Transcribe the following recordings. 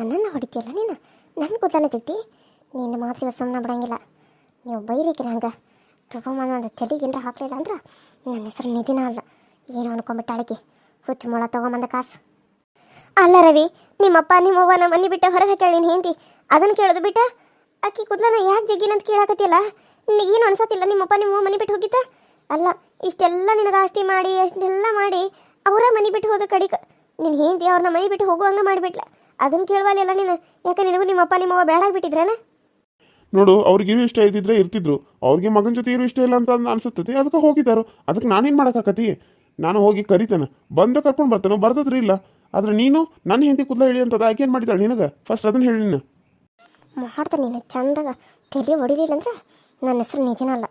ನನ್ನನ್ನು ಹೊಡಿತೀಯಲ್ಲ ನೀನು? ನನ್ನ ಕೂದಲನ್ನ ಜಗ್ತಿ ನೀನು ಮಾತು ಇವತ್ತು ಸುಮ್ಮನೆ ಬಿಡಂಗಿಲ್ಲ. ನೀವು ಬೈರಿಕಿಲ್ಲ ಹಂಗೆ. ತಗೊಂಬಂದು ಒಂದು ತಲೆಗಿಂದ ಹಾಕ್ಲಿಲ್ಲ ಅಂದ್ರೆ ನನ್ನ ಹೆಸರು ನಿಧಿನ ಅಲ್ಲ. ಏನು ಅನ್ಕೊಂಬಿಟ್ಟಾಳಿಕೆ ಹುಚ್ಚು ಮೊಳ ತಗೊಂಬಂದ ಕಾಸು. ಅಲ್ಲ ರವಿ, ನಿಮ್ಮಪ್ಪ ನಿಮ್ಮವ್ವ ನಮ್ಮ ಮನೆ ಬಿಟ್ಟು ಹೊರಗೆ ಹಾಕ್ಯಾಳ ನೀನು ಹಿಂದಿ ಅದನ್ನು ಕೇಳೋದು ಬಿಟ್ಟ? ಅಕ್ಕಿ ಕೂದಲನ್ನ ಯಾಕೆ ಜಗ್ಗಿನಂತ ಕೇಳಾಕತ್ತಿಲ್ಲ ಏನು ಅನ್ಸತ್ತಿಲ್ಲ ನಿಮ್ಮಪ್ಪ ನಿಮ್ಮವ್ವ ಮನೆ ಬಿಟ್ಟು ಹೋಗಿದ್ದ? ಅಲ್ಲ, ಇಷ್ಟೆಲ್ಲ ನಿನಗೆ ಆಸ್ತಿ ಮಾಡಿ, ಅಷ್ಟೆಲ್ಲ ಮಾಡಿ ಅವರ ಮನೆ ಬಿಟ್ಟು ಹೋದ ಕಡಿಕ ನಿನ್ನ ಹಿಂದಿ ಅವ್ರನ್ನ ಮನೆ ಬಿಟ್ಟು ಹೋಗುವಂಗೆ ಮಾಡಿಬಿಟ್ಲ. ಅದನ್ನು ಕೇಳುವಲ್ಲ ನೀನು? ಯಾಕೆ ನಿನಗೂ ನಿಮ್ಮಪ್ಪ ನಿಮ್ಮವ್ವ ಬೇಡ ಆಗ್ಬಿಟ್ಟಿದ್ರನ ನೋಡು ಅವ್ರಿಗೆ ಇರು ಇಷ್ಟ ಇದ್ದಿದ್ರೆ ಇರ್ತಿದ್ರು. ಅವ್ರಿಗೆ ಮಗನ ಜೊತೆ ಇರೋ ಇಷ್ಟ ಇಲ್ಲ ಅಂತ ಅನ್ಸುತ್ತೆ ಅದಕ್ಕೆ ಹೋಗಿದ್ದಾರೋ. ಅದಕ್ಕೆ ನಾನೇನು ಮಾಡೋಕ್ಕಾಕತಿ ನಾನು ಹೋಗಿ ಕರಿತೇನೆ. ಬಂದು ಕರ್ಕೊಂಡು ಬರ್ತಾನೆ. ಬರ್ತದ್ರಿ ಇಲ್ಲ. ಆದ್ರೆ ನೀನು ನನ್ನ ಹೆಂಡತಿ ಕೂದಲ ಹೇಳಿ ಅಂತದ? ಆಕೆ ಏನು ಮಾಡಿದಾಳೆ ನಿನಗೆ? ಫಸ್ಟ್ ಅದನ್ನ ಹೇಳಿ ನೀನು. ಮಾಡ್ತಾನೆ ನೀನು ಚಂದಾಗ. ತಲೆ ಹೊಡಿಲಿಲ್ಲ ಅಂದ್ರೆ ನನ್ನ ಹೆಸರು ನಿಧಿನ ಅಲ್ಲ.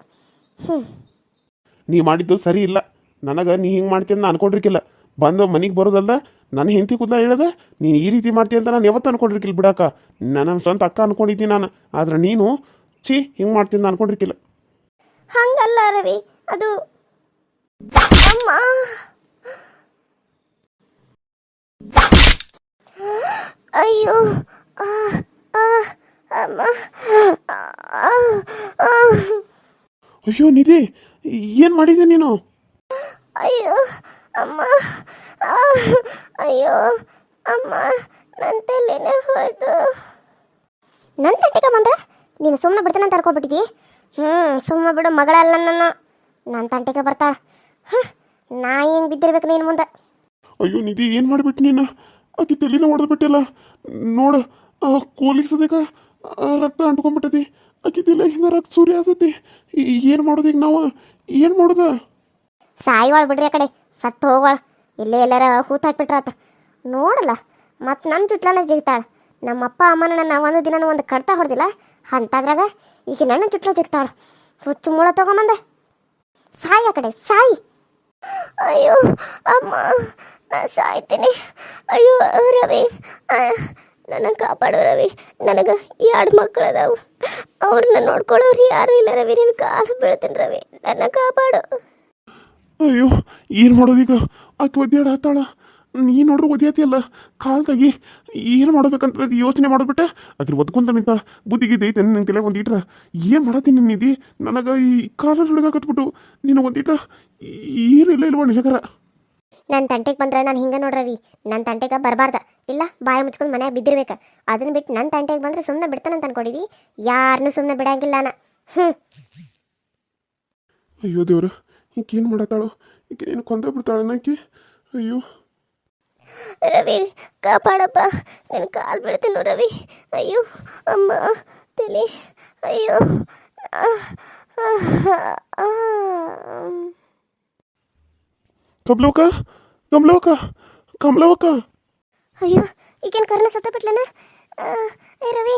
ಹ್ಞೂ ನೀ ಮಾಡಿದ್ದು ಸರಿ ಇಲ್ಲ. ನನಗೆ ನೀ ಹಿಂಗೆ ಮಾಡ್ತೀನಿ ಅಂತ ಅನ್ಕೊಂಡಿರ್ಕಿಲ್ಲ. ಬಂದು ಮನೆಗೆ ಬರೋದಲ್ಲ ನನ್ನ ಹೆಂಡತಿ ಕೂದಲ ಹೇಳಿದೆ ನೀನು ಈ ರೀತಿ ಮಾಡ್ತೀಯ ಅಂತ ನಾನು ಯಾವತ್ತು ಅನ್ಕೊಂಡಿರ್ಕಿಲ್ಲ ಬಿಡಾಕ. ನನ್ನ ಸ್ವಂತ ಅಕ್ಕ ಅನ್ಕೊಂಡಿದ್ದೀನಿ ನಾನು. ಆದ್ರೆ ನೀನು ಛೀ ಹಿಂಗೆ ಮಾಡ್ತೀನಿ ಅಂತ ಅನ್ಕೊಂಡಿರ್ಕಿಲ್ಲ. ಹಂಗಲ್ಲ ರವಿ ಅದು ಅಮ್ಮ. ಅಯ್ಯೋ ಅಮ್ಮ. ಅಯ್ಯೋ ನಿಧಿ ಏನು ಮಾಡಿದೆ ನೀನು? ಅಯ್ಯೋ ಅಮ್ಮ ಅಯ್ಯೋ ಅಮ್ಮ ನನ್ನ ತಲೆನೇ ಹೋಯ್ತು. ನನ್ನ ತಟ್ಟಿಗೆ ಬಂದ್ರ ನೀನು ಸುಮ್ಮನೆ ಬಿಡ್ತಾನೆ ಅಂತ ಕರ್ಕೊಬಿಟ್ಟಿದ್ದಿ ಹ್ಞೂ ಸುಮ್ಮನೆ ಬಿಡು ಮಗಳಲ್ಲ ನನ್ನ. ನನ್ನ ತಂಟಿಗೆ ಬರ್ತಾಳ. ಹಾಂ ನಾ ಹೆಂಗೆ ಬಿದ್ದಿರ್ಬೇಕು ನೀನು ಮುಂದೆ? ಅಯ್ಯೋ ನಿಧಿ ಏನು ಮಾಡಿಬಿಟ್ಟು ನೀನು? ಆಕೆ ತಲೆನ ಹೊಡೆದ್ಬಿಟ್ಟಿಲ್ಲ ನೋಡು ಆ ಕೂಲಿಗೆ ಸದ್ಯಕ ರಕ್ತ ಅಂಟ್ಕೊಂಡ್ಬಿಟ್ಟತಿ ಆಕೆ ತಲೆ ಹಿಂದೆ ರಕ್ತ ಸೂರ್ಯ ಆತತಿ. ಏನು ಮಾಡೋದು ಈಗ ನಾವು? ಏನು ಮಾಡೋದ? ಸಾಯಿವಾಳ ಬಿಡ್ರಿ ಆ ಕಡೆ. ಸತ್ತು ಹೋಗೋಳ ಇಲ್ಲೇ ಎಲ್ಲಾರ ಹೂತ್ ಹಾಕ್ಬಿಟ್ರಾತ ನೋಡಲ್ಲ ಮತ್ತು ನನ್ನ ಚುಟ್ಲನ ಜಿಗ್ತಾಳೆ. ನಮ್ಮ ಅಪ್ಪ ಅಮ್ಮನ ನನ್ನ ಒಂದು ದಿನ ಒಂದು ಕಡ್ತಾ ಹೊಡೆದಿಲ್ಲ. ಅಂತಾದ್ರಾಗ ಈಗ ನನ್ನ ಚುಟ್ಲ ಜಿಗ್ತಾಳು. ಹುಚ್ಚು ಮೂಳ ತಗೊಂಬಂದೆ. ಸಾಯಿ ಆ ಕಡೆ, ಸಾಯಿ. ಅಯ್ಯೋ, ಅಮ್ಮ, ನಾ ಸಾಯ್ತೀನಿ. ಅಯ್ಯೋ, ರವಿ ನನಗೆ ಕಾಪಾಡು ರವಿ. ನನಗೆ ಎರಡು ಮಕ್ಕಳು ಅದಾವು. ಅವ್ರನ್ನ ನೋಡ್ಕೊಳ್ಳೋರು ಯಾರು ಇಲ್ಲ ರವಿ. ನಿನ್ನ ಕಾಲು ಬೀಳ್ತೀನಿ ರವಿ. ನನ್ನ ಕಾಪಾಡು. ಅಯ್ಯೋ ಏನು ಮಾಡೋದೀಗ? ಆಕೆ ಒದ್ಯಾಡ ಹತ್ತಾಳ ನೀ ಒದ್ಯಾತಿ ಒದ್ಯಾತಿಯಲ್ಲ ಕಾಲ್ದಾಗಿ ಏನು ಮಾಡ್ಬೇಕಂತ ಯೋಚನೆ ಮಾಡಿಬಿಟ್ಟೆ? ಅದ್ರ ಒದ್ಕೊಂತ ನಿಂತಾಳ. ಬುದ್ಧಿಗಿದ್ದು ಐತೆ ನಿನ್ನ ತಲೆ ಒಂದಿಟ್ರ ಏನು ಮಾಡತ್ತೀನಿ ನಿಧಿ? ನನಗೆ ಈ ಕಾಲ ಹಿಡಿದಾಕತ್ಬಿಟ್ಟು ನೀನು ಒಂದಿಟ್ರ ಏನಿಲ್ಲ ಇಲ್ವ ನಿಜಕರ? ನನ್ನ ತಂಟೆಗೆ ಬಂದ್ರೆ ನಾನು ಹಿಂಗೆ ನೋಡ್ರವಿ ನನ್ನ ತಂಟೆಗೆ ಬರಬಾರ್ದ. ಇಲ್ಲ ಬಾಯಿ ಮುಚ್ಕೊಂಡು ಮನೆಯಾಗ ಬಿದ್ದಿರ್ಬೇಕು. ಅದನ್ನ ಬಿಟ್ಟು ನನ್ನ ತಂಟೆಗೆ ಬಂದ್ರೆ ಸುಮ್ಮನೆ ಬಿಡ್ತಾನಂತ ಅನ್ಕೊಂಡಿದ್ವಿ ಯಾರನ್ನೂ ಸುಮ್ಮನೆ ಬಿಡಂಗಿಲ್ಲ ನಾ. ಹ್ಞೂ ಅಯ್ಯೋ ದೇವ್ರ ಈಕೆ ಏನು ಮಾಡತ್ತಾಳು? ಈಕೆ ಏನು ಕೊಂದ ಅಯ್ಯೋ. ರವಿ ಕಾಪಾಡಪ್ಪ. ನಿನ್ನ ಕಾಲು ಬೀಳ್ತೀನಿ ರವಿ? ಅಯ್ಯೋ ಅಮ್ಮ ತಲೆ. ಅಯ್ಯೋ. ಕಬ್ಲೋಕ ಕಮ್ಲೋಕ ಕಮ್ಲೋಕ ಅಯ್ಯೋ ಈಗೇನು ಕರ್ನ ಸತ್ತ ಬಿಟ್ಲನ? ರವಿ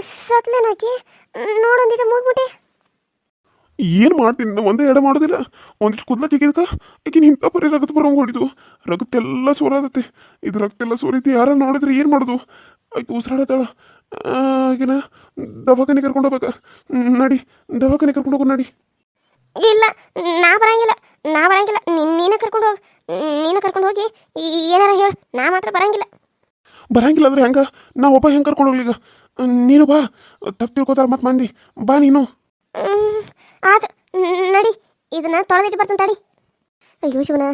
ಸತ್ಲೇನಾಕಿ ನೋಡೊಂದಿಟ ಮುಗ್ಬಿಟ್ಟೆ. ಏನು ಮಾಡ್ತೀನಿ? ಒಂದೇ ಎಡ ಮಾಡೋದಿಲ್ಲ. ಒಂದಿಷ್ಟು ಕುದ್ಲ ತೆಗಿದಕ್ಕ ಈಗಿನ ಇಂಥ ಪರಿ ರಗತ್ ಬರೋಂಗೆ ಹೊಡಿದು. ರಗತ್ತೆಲ್ಲ ಸೋರಾದತ್ತೆ ಇದು ರಕ್ತೆಲ್ಲ ಸೋರೈತಿ ಯಾರ ನೋಡಿದ್ರೆ ಏನು ಮಾಡೋದು? ಆಕೆ ಉಸಿರಾಡತ್ತಾಳ ಈಗಿನ ದವಾಖಾನೆ ಕರ್ಕೊಂಡು ಹೋಗ್ಬೇಕ. ನಡಿ. ದವಾಖಾನೆ ಕರ್ಕೊಂಡು ಹೋಗು ನಡಿ. ಇಲ್ಲ ನಾ ಬರಂಗಿಲ್ಲ. ನಾ ಬರಂಗಿಲ್ಲ. ನೀನ ಕರ್ಕೊಂಡು ಹೋಗಿ. ನೀನು ಕರ್ಕೊಂಡು ಹೋಗಿ ಏನಾರ ಹೇಳು. ನಾ ಮಾತ್ರ ಬರಂಗಿಲ್ಲ. ಬರಂಗಿಲ್ಲ ಅಂದ್ರೆ ಹೆಂಗ? ನಾ ಒಬ್ಬ ಹೆಂಗೆ ಕರ್ಕೊಂಡು ಹೋಗ್ಲಿ ಈಗ? ನೀನು ಬಾ. ತಪ್ಪು ತಿಳ್ಕೊತಾರ ಮತ್ತೆ ಮಂದಿ. ಬಾ ನೀನು. ಆತ ನಡಿ, ಇದನ್ನ ತೊಳೆದಿಟ್ಟು ಬರ್ತಾನೆ ತಡಿ. ಅಯ್ಯೋ ಶಿವನ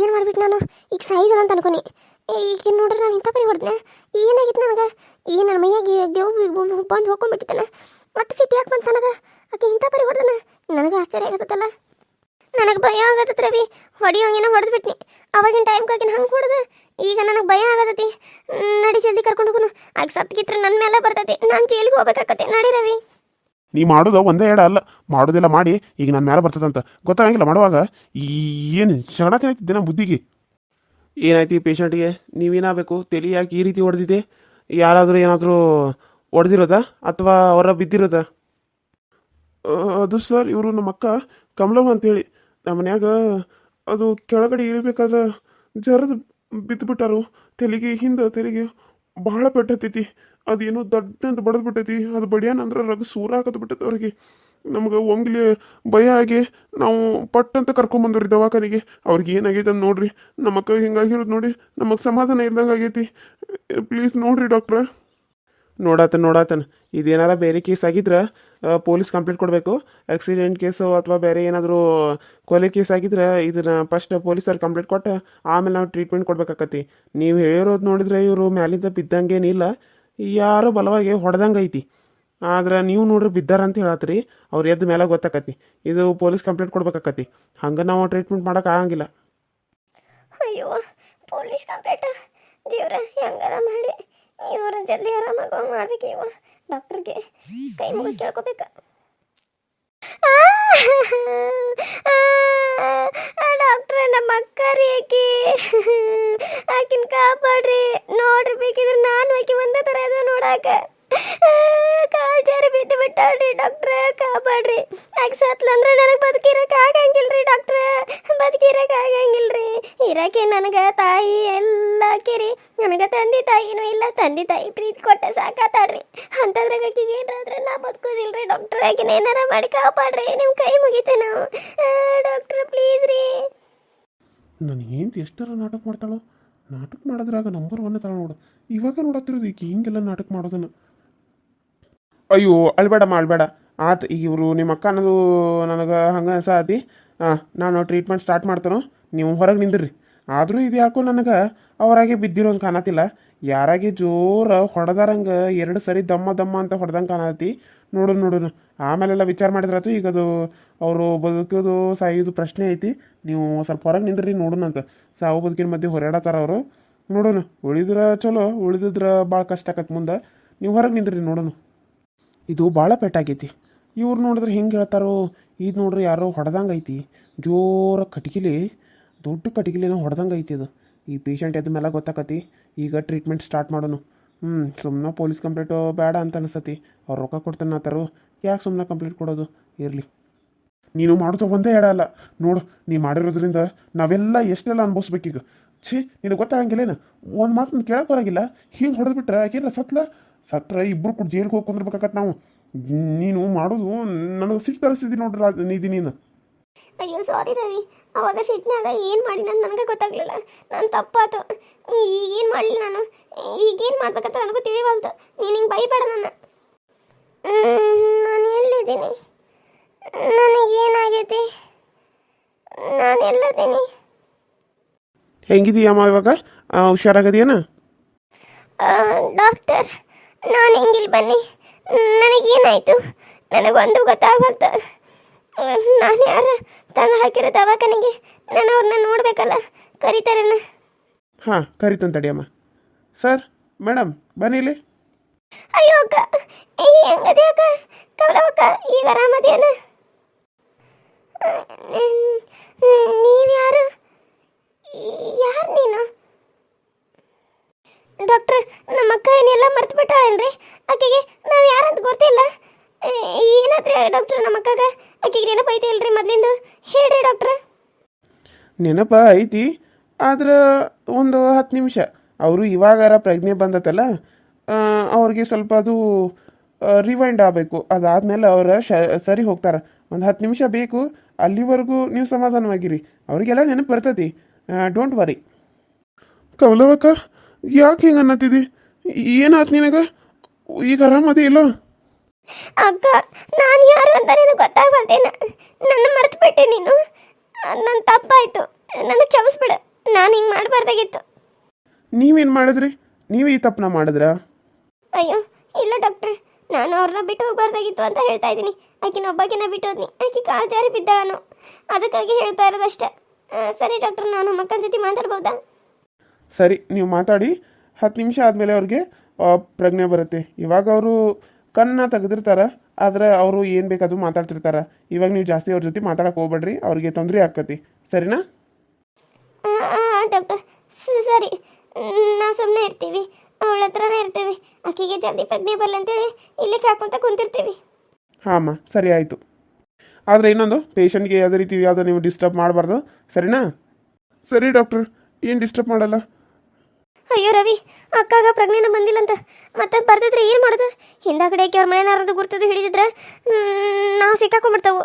ಏನು ಮಾಡ್ಬಿಟ್ಟು ನಾನು? ಈಗ ಸಾಯಿದಲ್ಲ ಅಂತ ಅನ್ಕೊನಿ ಈಗ ನೋಡ್ರಿ ನಾನು ಇಂಥ ಪರಿ ಹೊಡೆದ್ನೆ? ಏನಾಗಿತ್ತು ನನಗೆ? ಈ ನನ್ನ ಮೈಯಾಗಿ ದೇವ್ ಬಂದು ಹೋಗ್ಕೊಂಡ್ಬಿಟ್ಟಿದ್ದಾನೆ ಒಟ್ಟು ಸಿಟಿ ಯಾಕೆ ಬಂತ ನನಗೆ ಆಕೆ ಇಂಥ ಪರಿ ಹೊಡ್ದನ? ನನಗೆ ಆಶ್ಚರ್ಯ ಆಗತ್ತಲ್ಲ. ನನಗೆ ಭಯ ಆಗತ್ತೆ ರವಿ. ಹೊಡಿಯೋಂಗೇನೋ ಹೊಡೆದ್ಬಿಟ್ನಿ. ಅವಾಗಿನ ಕಾಕಿನ ಹಂಗೆ ಹೊಡೆದು. ಈಗ ನನಗೆ ಭಯ ಆಗತೈತಿ ನಡಿ ಜಲ್ದಿ ಕರ್ಕೊಂಡು ಹೋಗುನು. ಆಗ ಸತ್ಗಿತ್ರ ನನ್ನ ಮೇಲೆ ಬರ್ತೈತಿ. ನಾನು ಜೈಲಿಗೆ ಹೋಗ್ಬೇಕಾಕತ್ತೆ. ನಡಿ ರವಿ. ನೀ ಮಾಡೋದು ಒಂದೇ ಎಡ ಅಲ್ಲ, ಮಾಡೋದೆಲ್ಲ ಮಾಡಿ, ಈಗ ನನ್ನ ಮೇಲೆ ಬರ್ತದಂತ. ಗೊತ್ತಾಗಂಗಿಲ್ಲ, ಮಾಡುವಾಗ ಏನು ಶಗಡತೇನಾಯ್ತಿದ್ದೆ ನಮ್ಮ ಬುದ್ಧಿಗೆ? ಏನಾಯ್ತು ಪೇಷಂಟ್ಗೆ ನೀವೇನಾಗಬೇಕು? ತಲೆ ಯಾಕೆ ಈ ರೀತಿ ಹೊಡೆದಿದೆ ಯಾರಾದರೂ ಏನಾದರೂ ಹೊಡೆದಿರೋದಾ ಅಥವಾ ಅವರ ಬಿದ್ದಿರೋದಾ? ಅದು ಸರ್, ಇವರು ನಮ್ಮ ಅಕ್ಕ ಕಮಲವ್ವ ಅಂತೇಳಿ. ನಮ್ಮ ಮನ್ಯಾಗ ಅದು ಕೆಳಗಡೆ ಇರಬೇಕಾದ್ರೆ ಜರದು ಬಿದ್ದುಬಿಟ್ಟಾರು ತೆಲಿಗೆ ಹಿಂದೆ, ತೆಲಿಗೆ ಬಹಳ ಪೆಟ್ಟತೈತಿ ಅದೇನೋ ದೊಡ್ಡ ಬಡದ್ ಬಿಟ್ಟೈತಿ ಅದು ಬಡಿಯಾನ ಅಂದ್ರೆ ರಗ ಸೂರ ಹಾಕದ್ ಬಿಟ್ಟೈತಿ ಅವ್ರಿಗೆ. ನಮ್ಗೆ ಒಂಗ್ಲಿ ಭಯ ಆಗಿ ನಾವು ಪಟ್ ಅಂತ ಕರ್ಕೊಂಬಂದ್ರಿ ದವಾಖಾನಿಗೆ. ಅವ್ರಿಗೆ ಏನಾಗೈತೆ ಅಂತ ನೋಡ್ರಿ. ನಮ್ಮ ಹಿಂಗಾಗಿರೋದು ನೋಡಿ ನಮಗೆ ಸಮಾಧಾನ ಇಲ್ದಂಗೆ ಆಗೈತಿ. ಪ್ಲೀಸ್ ನೋಡ್ರಿ ಡಾಕ್ಟ್ರ. ನೋಡಾತನ ನೋಡಾತನ. ಇದೇನಾರ ಬೇರೆ ಕೇಸ್ ಆಗಿದ್ರೆ ಪೊಲೀಸ್ ಕಂಪ್ಲೇಂಟ್ ಕೊಡಬೇಕು. ಆಕ್ಸಿಡೆಂಟ್ ಕೇಸು ಅಥವಾ ಬೇರೆ ಏನಾದರೂ ಕೊಲೆ ಕೇಸ್ ಆಗಿದ್ರೆ, ಇದನ್ನ ಫಸ್ಟ್ ಪೊಲೀಸರು ಕಂಪ್ಲೇಂಟ್ ಕೊಟ್ಟು ಆಮೇಲೆ ನಾವು ಟ್ರೀಟ್ಮೆಂಟ್ ಕೊಡ್ಬೇಕಾಕತಿ ನೀವು ಹೇಳಿರೋದು ನೋಡಿದ್ರೆ ಇವರು ಮ್ಯಾಲಿಂದ ಬಿದ್ದಂಗೇನಿಲ್ಲ. ಯಾರೋ ಬಲವಾಗಿ ಹೊಡೆದಂಗೆ ಐತಿ. ಆದ್ರೆ ನೀವು ನೋಡ್ರಿ ಬಿದ್ದಾರಂತ ಹೇಳತ್ರಿ, ಅವ್ರು ಎದ್ದ ಮೇಲೆ ಗೊತ್ತಾಕತಿ. ಇದು ಪೊಲೀಸ್ ಕಂಪ್ಲೇಂಟ್ ಕೊಡ್ಬೇಕಾಕತಿ. ಹಂಗೆ ನಾವು ಟ್ರೀಟ್ಮೆಂಟ್ ಮಾಡೋಕೆ ಆಗಂಗಿಲ್ಲ. ಅಯ್ಯೋ, ಪೊಲೀಸ್ ಕಂಪ್ಲೇಂಟ್. ದೇವ್ರ, ಹೆಂಗಾರ ಮಾಡಿ. ಇವರ ಜಲ್ದಿ ಆರಾಮಾಗ ಮಾಡ್ಬೇಕು ಇವ ಡಾಕ್ಟರ್ಗೆ. ಕೈ ಮುಗಿ ಕೇಳ್ಕೊಬೇಕು. ನಮ್ಮ ಅಕ್ಕ ರೀ ಆಕಿ ಆಕಿನ ಕಾಪಾಡ್ರಿ. ನೋಡ್ರಿ, ಬೇಕಿದ್ರೆ ನಾನು ಆಕಿ ಒಂದೇ ತರ ಅದ ನೋಡಾಕ ಕಾಲ್ ಜಾರಿ ಬಿದ್ದು ಬಿಟ್ಟಾಳ್ರಿ ಡಾಕ್ಟ್ರ, ಕಾಪಾಡ್ರಿ. ಆಕಿ ಸತ್ಲಂದ್ರೆ ನನಗೆ ಬದುಕಿರಕ್ಕೆ ಆಗಂಗಿಲ್ರಿ ಡಾಕ್ಟ್ರ. ಬದುಕಿರಕ್ಕೆ ಆಗಂಗಿಲ್ರಿ. ಇರಕ್ಕೆ ನನಗೆ ತಾಯಿ ಎಲ್ಲ ಕಿರಿ. ನನಗೆ ತಂದೆ ತಾಯಿನೂ ಇಲ್ಲ, ತಂದೆ ತಾಯಿ ಪ್ರೀತಿ ಕೊಟ್ಟೆ ಸಾಕಾತಾಡ್ರಿ ಅಂತದ್ರಾಗ ಆಕಿಗೆ ಏನಾದ್ರೆ ನಾ ಬದುಕೋದಿಲ್ರಿ ಡಾಕ್ಟ್ರ್. ಆಕಿನ ಏನಾರ ಮಾಡಿ ಕಾಪಾಡ್ರಿ. ನಿಮ್ಮ ಕೈ ಮುಗಿತೆ ನಾವು ಡಾಕ್ಟ್ರ್ ಪ್ಲೀಸ್ ರೀ. ನನ್ನ ಹೆಂಡ್ತಿ ಎಷ್ಟರ ನಾಟಕ ಮಾಡ್ತಾಳೋ? ನಾಟಕ ಮಾಡಿದ್ರಾಗ ನಂಬರ್ ಒನ್ ತಳ ನೋಡು. ಇವಾಗ ನೋಡತ್ತಿರೋದು ಈಕೆ ಹಿಂಗೆಲ್ಲ ನಾಟಕ ಮಾಡೋದನ್ನು. ಅಯ್ಯೋ ಅಳ್ಬೇಡಮ್ಮ ಅಳ್ಬೇಡ. ಆತು, ಈಗ ಇವರು ನಿಮ್ಮ ಅಕ್ಕ ಅನ್ನೋದು ನನಗೆ ಹಂಗೆ ಅನ್ಸಾತಿ. ಹಾಂ ನಾನು ಟ್ರೀಟ್ಮೆಂಟ್ ಸ್ಟಾರ್ಟ್ ಮಾಡ್ತಾನೋ. ನೀವು ಹೊರಗೆ ನಿಂದಿರ್ರಿ ಆದರೂ ಇದು ಯಾಕೋ ನನಗೆ ಅವರಾಗೆ ಬಿದ್ದಿರೋಂಗೆ ಕಾಣತಿಲ್ಲ. ಯಾರಾಗೆ ಜೋರ ಹೊಡೆದಾರಂಗೆ ಎರಡು ಸರಿ ದಮ್ಮ ದಮ್ಮ ಅಂತ ಹೊಡೆದಂಗೆ ಕಾಣತಿ. ನೋಡು ನೋಡೋಣ ಆಮೇಲೆಲ್ಲ ವಿಚಾರ ಮಾಡಿದ್ರಾಯ್ತು. ಈಗ ಅದು ಅವರು ಬದುಕೋದು ಸಾಯೋದು ಪ್ರಶ್ನೆ ಐತಿ. ನೀವು ಸ್ವಲ್ಪ ಹೊರಗೆ ನಿಂದ್ರಿ ನೋಡೋಣ ಅಂತ ಸಾವು ಬದುಕಿನ ಮಧ್ಯೆ ಹೊರಾಡತ್ತಾರ ಅವರು. ನೋಡೋಣ ಉಳಿದ್ರ ಚಲೋ, ಉಳಿದಿದ್ರೆ ಭಾಳ ಕಷ್ಟ ಆಕತ್ ಮುಂದೆ. ನೀವು ಹೊರಗೆ ನಿಂದ್ರಿ ನೋಡೋಣ ಇದು ಭಾಳ ಪೆಟ್ಟಾಗೈತಿ. ಇವ್ರು ನೋಡಿದ್ರೆ ಹೆಂಗೆ ಹೇಳ್ತಾರೋ ಇದು ನೋಡ್ರಿ ಯಾರೋ ಹೊಡೆದಂಗೆ ಐತಿ. ಜೋರ ಕಟ್ಗಿಲಿ. ದೊಡ್ಡ ಕಟಗಿಲೇನೋ ಹೊಡೆದಂಗೆ ಐತಿ ಅದು ಈ ಪೇಷಂಟ್ ಎದ್ದ ಮೇಲೆ ಗೊತ್ತಾಕತಿ, ಈಗ ಟ್ರೀಟ್ಮೆಂಟ್ ಸ್ಟಾರ್ಟ್ ಮಾಡೋಣ ಹ್ಞೂ ಸುಮ್ಮನೆ ಪೊಲೀಸ್ ಕಂಪ್ಲೇಂಟು ಬೇಡ ಅಂತ ಅನಿಸ್ತತಿ ಅವ್ರು ರೊಕ್ಕ ಕೊಡ್ತಾನೆ ಆತಾರು ಯಾಕೆ ಸುಮ್ಮನೆ ಕಂಪ್ಲೇಂಟ್ ಕೊಡೋದು? ಇರಲಿ. ನೀನು ಮಾಡೋದು ಒಂದೇ ಅಲ್ಲ. ನೋಡು, ನೀ ಮಾಡಿರೋದ್ರಿಂದ ನಾವೆಲ್ಲ ಎಷ್ಟೆಲ್ಲ ಅನುಭವಿಸ್ಬೇಕೀಗ? ಛೀ, ನಿನಗೆ ಗೊತ್ತಾಗಂಗಿಲ್ಲೇನು? ಒಂದು ಮಾತು ಕೇಳಕ್ಕೆ ಹೀಗೆ ಹಿಂಗೆ ಹೊಡೆದ್ಬಿಟ್ರೆ ಯಾಕೆಲ್ಲ ಸತ್ಲ? ಸತ್ರ ಇಬ್ಬರು ಕೂಡ ಜೈಲಿಗೆ ಹೋಗಿ ಕುಂದ್ರಬೇಕಾಗತ್ತೆ ನಾವು. ನೀನು ಮಾಡೋದು ನನಗೆ ಸಿಟ್ಟು ತರಿಸಿದ್ದೀನಿ ನೋಡ್ರಿ ನಿಧಿ ನೀನು. ಅಯ್ಯೋ ಸಾರಿ ರವಿ. ಅವಾಗ ಸಿಟ್ನಾಗ ಏನು ಮಾಡಿ ನಾನು ನನಗೆ ಗೊತ್ತಾಗ್ಲಿಲ್ಲ. ನಾನು ತಪ್ಪಾತು. ಈಗೇನು ಮಾಡಲಿ ನಾನು? ಈಗೇನು ಮಾಡ್ಬೇಕಂತ ನನಗೂ ತಿಳಿವಲ್ತು ನೀನು ಹಿಂಗೆ ಬೈಬೇಡ ನನ್ನ. ನಾನು ಎಲ್ಲಿದ್ದೀನಿ? ನನಗೇನಾಗೈತಿ? ನಾನು ಎಲ್ಲದೀನಿ. ಹೆಂಗಿದೀಯಮ್ಮ ಇವಾಗ? ಆ, ಹುಷಾರಾಗದಿಯೇನ? ಡಾಕ್ಟರ್ ನಾನು ಹಿಂಗಿಲ್ಲಿ ಬನ್ನಿ? ನನಗೇನಾಯಿತು? ನನಗೊಂದು ಗೊತ್ತಾಗಬಾರ್ದು ನಾನು ಯಾರ? ತಂದು ಹಾಕಿರೋ ದವಾಖಾನೆಗೆ ನಾನು ಅವ್ರನ್ನ ನೋಡಬೇಕಲ್ಲ ಕರೀತಾರನ್ನ ಹಾಂ ಕರಿತಂತ ತಡಿಯಮ್ಮ ಸರ್ ಮೇಡಮ್ ಬನ್ನಿ ಇಲ್ಲಿ. ಅಯ್ಯೋ ಅಕ್ಕ ಏ ಹೆಂಗದೆ ಅಕ್ಕ ಕಮಲವಕ್ಕ ಈಗ ಆರಾಮದೇನ ನೀವ್ಯಾರು ಯಾರು ನೀನು ಡಾಕ್ಟ್ರ್ ನಮ್ಮ ಅಕ್ಕ ಏನೆಲ್ಲ ಮರ್ತು ಬಿಟ್ಟಾಳೇನ್ರಿ ಆಕೆಗೆ ನಾವು ಯಾರಂತ ಗೊತ್ತಿಲ್ಲ ಏನಾದ್ರಿ ಡಾಕ್ಟ್ರ್? ಆಕೆಗೆ ನೆನಪು ಐತೆ ಇಲ್ರಿ ಮೊದ್ಲಿಂದು? ಹೇಳ್ರಿ ಡಾಕ್ಟ್ರ. ನೆನಪ ಐತಿ ಆದ್ರೆ ಒಂದು ಹತ್ತು ನಿಮಿಷ. ಅವರು ಇವಾಗಾರ ಪ್ರಜ್ಞೆ ಬಂದತಲ್ಲ ಆ, ಅವ್ರಿಗೆ ಸ್ವಲ್ಪ ಅದು ರಿವೈಂಡ್ ಆಗಬೇಕು. ಅದಾದಮೇಲೆ ಅವರ ಶ ಸರಿ ಹೋಗ್ತಾರೆ. ಒಂದು ಹತ್ತು ನಿಮಿಷ ಬೇಕು ಅಲ್ಲಿವರೆಗೂ ನೀವು ಸಮಾಧಾನವಾಗಿರಿ. ಅವರಿಗೆಲ್ಲ ನೆನಪು ಬರ್ತೈತಿ. ಡೋಂಟ್ ವರಿ ಕಮಲವಕ್ಕ ಯಾಕೆ ಹಿಂಗೆ ಅನ್ನತ್ತಿದ್ದಿ ಏನಾಯ್ತು ನಿನಗೆ? ಈಗ ಆರಾಮದೇ ಇಲ್ಲ? ಅಕ್ಕ ನಾನು ಯಾರು ಅಂತ ನಿನಗೆ ಗೊತ್ತಾಗಲ್ದೇನ ನನ್ನ ಮರ್ತು ಬಿಟ್ಟೆ ನೀನು ನನ್ನ ತಪ್ಪಾಯ್ತು. ನನಗೆ ಕ್ಷಮಿಸ್ಬಿಡು. ನಾನು ಹಿಂಗೆ ಮಾಡಬಾರ್ದಾಗಿತ್ತು. ನೀವೇನು ಮಾಡಿದ್ರಿ? ನೀವು ಈ ತಪ್ಪನ್ನ ಮಾಡಿದ್ರಾ? ಅಯ್ಯೋ ಇಲ್ಲ ಡಾಕ್ಟ್ರೆ. ನಾನು ಅವ್ರನ್ನ ಬಿಟ್ಟು ಹೋಗ್ಬಾರ್ದಾಗಿತ್ತು ಅಂತ ಹೇಳ್ತಾ ಇದ್ದೀನಿ. ಆಕಿನ ಒಬ್ಬಾಕಿನ ಬಿಟ್ಟು ಹೋದ್ನಿ. ಆಕಿ ಕಾಲ್ ಜಾರಿ ಬಿದ್ದಾಳನು. ಅದಕ್ಕಾಗಿ ಹೇಳ್ತಾ ಇರೋದಷ್ಟೇ ಆ, ಸರಿ ಡಾಕ್ಟರ್ ನಾನು ಮಕ್ಕಳ ಜೊತೆ ಮಾತಾಡ್ಬೋದಾ? ಸರಿ ನೀವು ಮಾತಾಡಿ. ಹತ್ತು ನಿಮಿಷ ಆದಮೇಲೆ ಅವ್ರಿಗೆ ಆ, ಪ್ರಜ್ಞೆ ಬರುತ್ತೆ. ಇವಾಗ ಅವರು ಕನ್ನ ತೆಗೆದಿರ್ತಾರೆ ಆದರೆ ಅವರು ಏನು ಬೇಕಾದ್ರೂ ಮಾತಾಡ್ತಿರ್ತಾರೆ. ಇವಾಗ ನೀವು ಜಾಸ್ತಿ ಅವ್ರ ಜೊತೆ ಮಾತಾಡಕ್ಕೆ ಹೋಗ್ಬೇಡ್ರಿ ಅವ್ರಿಗೆ ತೊಂದರೆ ಆಕ್ಕತಿ ಸರಿನಾ? ಡಾಕ್ಟರ್ ಸರಿ. ನಾವು ಸುಮ್ಮನೆ ಇರ್ತೀವಿ ಅವಳ ಹತ್ರನೇ ಇರ್ತೀವಿ. ಆಕೆಗೆ ಜಲ್ದಿ ಪ್ರಜ್ಞೆ ಬರಲಿ ಅಂತೇಳಿ ಇಲ್ಲಿ ಕಾಕೊಂತ ಕುಂತಿರ್ತೀವಿ. ಹಾಂ ಸರಿ ಆಯಿತು. ಆದರೆ ಇನ್ನೊಂದು ಪೇಷಂಟ್ಗೆ ಯಾವುದೇ ರೀತಿ ಯಾವುದೋ ನೀವು ಡಿಸ್ಟರ್ಬ್ ಮಾಡಬಾರ್ದು. ಸರಿನಾ? ಸರಿ ಡಾಕ್ಟ್ರ್ ಏನು ಡಿಸ್ಟರ್ಬ್ ಮಾಡಲ್ಲ? ಅಯ್ಯೋ ರವಿ, ಅಕ್ಕಾಗ ಪ್ರಜ್ಞೆನ ಬಂದಿಲ್ಲಂತ. ಮತ್ತೆ ಬರ್ದಿದ್ರೆ ಏನು ಮಾಡೋದು? ಹಿಂದಾಗಡೆ ಅವ್ರ ಮನೆಯಾರದು ಗುರ್ತದು ಹಿಡಿದಿದ್ರೆ ನಾವು ಸಿಕ್ಕಾಕೊಂಡ್ಬಿಡ್ತಾವು.